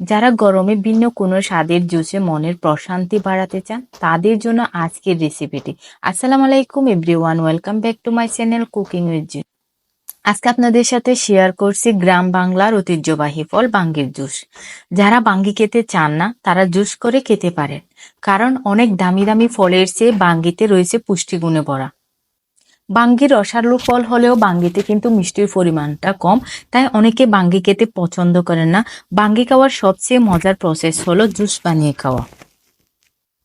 যারা গরমে ভিন্ন কোনো স্বাদের জুসে মনের প্রশান্তি বাড়াতে চান, তাদের জন্য আজকের রেসিপিটি আসসালামু আলাইকুম everyone welcome back to my channel cooking with G আজকে আপনাদের সাথে শেয়ার করছি গ্রাম বাংলার ঐতিহ্যবাহী ফল বাঙ্গির জুস। যারা বাঙ্গি খেতে চান না, তারা জুস করে খেতে পারেন। কারণ অনেক দামি দামি ফলের চেয়ে বাঙ্গিতে রয়েছে পুষ্টিগুণে ভরা। বাঙ্গি রসালো ফল হলেও বাঙ্গিতে কিন্তু মিষ্টির পরিমাণটা কম, তাই অনেকে বাঙ্গি খেতে পছন্দ করেন না। বাঙ্গি খাওয়ার সবচেয়ে মজার প্রসেস হলো জুস বানিয়ে খাওয়া।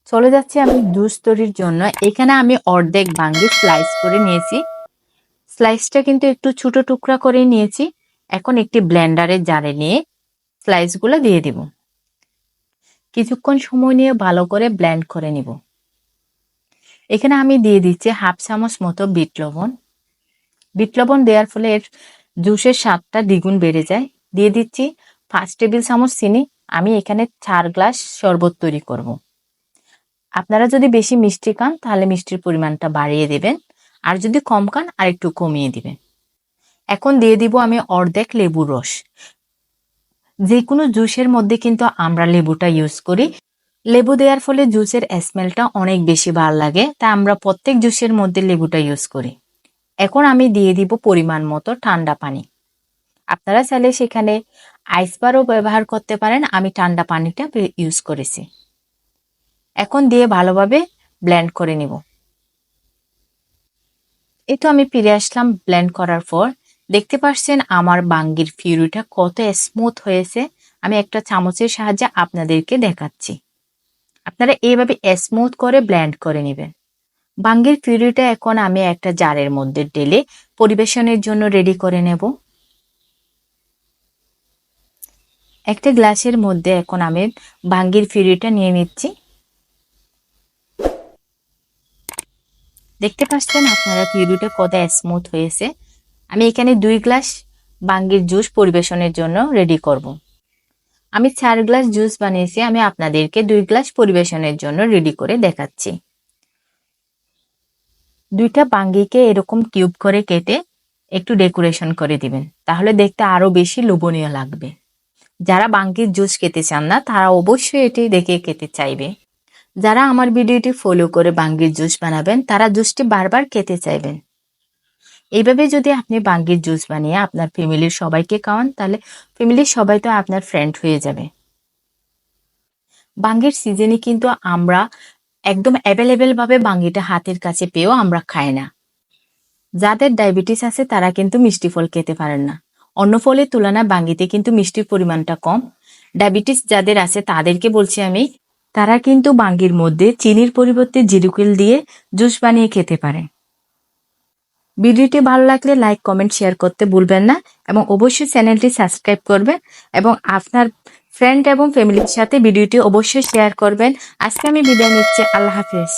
চলে যাচ্ছি আমি জুস তৈরির জন্য। এখানে আমি অর্ধেক বাঙ্গি স্লাইস করে নিয়েছি। স্লাইসটা কিন্তু একটু ছোট টুকরা করে নিয়েছি। এখন একটি ব্লেন্ডারে জারে নিয়ে স্লাইসগুলো দিয়ে দিব। কিছুক্ষণ সময় নিয়ে ভালো করে ব্লেন্ড করে নিব। এখানে আমি দিয়ে দিচ্ছি হাফ চামচ মতো বিট লবণ। বিট লবণ দেওয়ার ফলে এর জুসের স্বাদটা দ্বিগুণ বেড়ে যায়। দিয়ে দিচ্ছি পাঁচ টেবিল চামচ চিনি। আমি এখানে চার গ্লাস শরবত তৈরি করব। আপনারা যদি বেশি মিষ্টি খান, তাহলে মিষ্টির পরিমাণটা বাড়িয়ে দেবেন। আর যদি কম খান আর একটু কমিয়ে দিবেন। এখন দিয়ে দিব আমি অর্ধেক লেবুর রস। যে কোনো জুসের মধ্যে কিন্তু আমরা লেবুটা ইউজ করি। লেবু দেওয়ার ফলে জুসের স্মেলটা অনেক বেশি ভালো লাগে, তাই আমরা প্রত্যেক জুসের মধ্যে লেবুটা ইউজ করি। এখন আমি দিয়ে দিব পরিমাণ মতো ঠান্ডা পানি। আপনারা চাইলে সেখানে আইস বারও ব্যবহার করতে পারেন, আমি ঠান্ডা পানিটা ইউজ করেছি। এখন দিয়ে ভালোভাবে ব্লেন্ড করে নিব। এই তো আমি ফিরে আসলাম ব্লেন্ড করার পর। দেখতে পাচ্ছেন আমার বাঙ্গির ফিউরিটা কত স্মুথ হয়েছে। আমি একটা চামচের সাহায্যে আপনাদেরকে দেখাচ্ছি। আপনারা এইভাবে স্মুথ করে ব্ল্যান্ড করে নেবেন। বাঙ্গির ফিউরিটা এখন আমি একটা জারের মধ্যে ঢেলে পরিবেশনের জন্য রেডি করে নেব। একটা গ্লাসের মধ্যে এখন আমি বাঙ্গির ফিউরিটা নিয়ে নিচ্ছি। দেখতে পাচ্ছেন আপনারা পিউরিটা কত স্মুথ হয়েছে। আমি এখানে দুই গ্লাস বাঙ্গির জুস পরিবেশনের জন্য রেডি করব। আমি চার গ্লাস জুস বানিয়েছি, আমি আপনাদেরকে দুই গ্লাস পরিবেশনের জন্য রেডি করে দেখাচ্ছি। দুইটা বাঙ্গিকে এরকম কিউব করে কেটে একটু ডেকোরেশন করে দিবেন, তাহলে দেখতে আরও বেশি লোভনীয় লাগবে। যারা বাঙ্গির জুস খেতে চান না, তারা অবশ্যই এটি দেখে খেতে চাইবে। যারা আমার ভিডিওটি ফলো করে বাঙ্গির জুস বানাবেন, তারা জুসটি বারবার খেতে চাইবেন। এইভাবে যদি আপনি বাঙ্গির জুস বানিয়ে আপনার ফ্যামিলির সবাইকে খাওয়ান, তাহলে ফ্যামিলির সবাই তো আপনার ফ্রেন্ড হয়ে যাবে। বাঙ্গির সিজনে কিন্তু আমরা একদম অ্যাভেলেবেল ভাবে বাঙ্গিটা হাতের কাছে পেয়েও আমরা খাই না। যাদের ডায়াবেটিস আছে, তারা কিন্তু মিষ্টি ফল খেতে পারেন না। অন্য ফলের তুলনায় বাঙ্গিতে কিন্তু মিষ্টির পরিমাণটা কম। ডায়াবেটিস যাদের আছে, তাদেরকে বলছি আমি, তারা কিন্তু বাঙ্গির মধ্যে চিনির পরিবর্তে জিরুকেল দিয়ে জুস বানিয়ে খেতে পারে। ভিডিওটি ভালো লাগলে লাইক, কমেন্ট, শেয়ার করতে ভুলবেন না এবং অবশ্যই চ্যানেলটি সাবস্ক্রাইব করবেন এবং আপনার ফ্রেন্ড এবং ফ্যামিলির সাথে ভিডিওটি অবশ্যই শেয়ার করবেন। আজকে আমি বিদায় নিচ্ছি। আল্লাহ হাফিজ।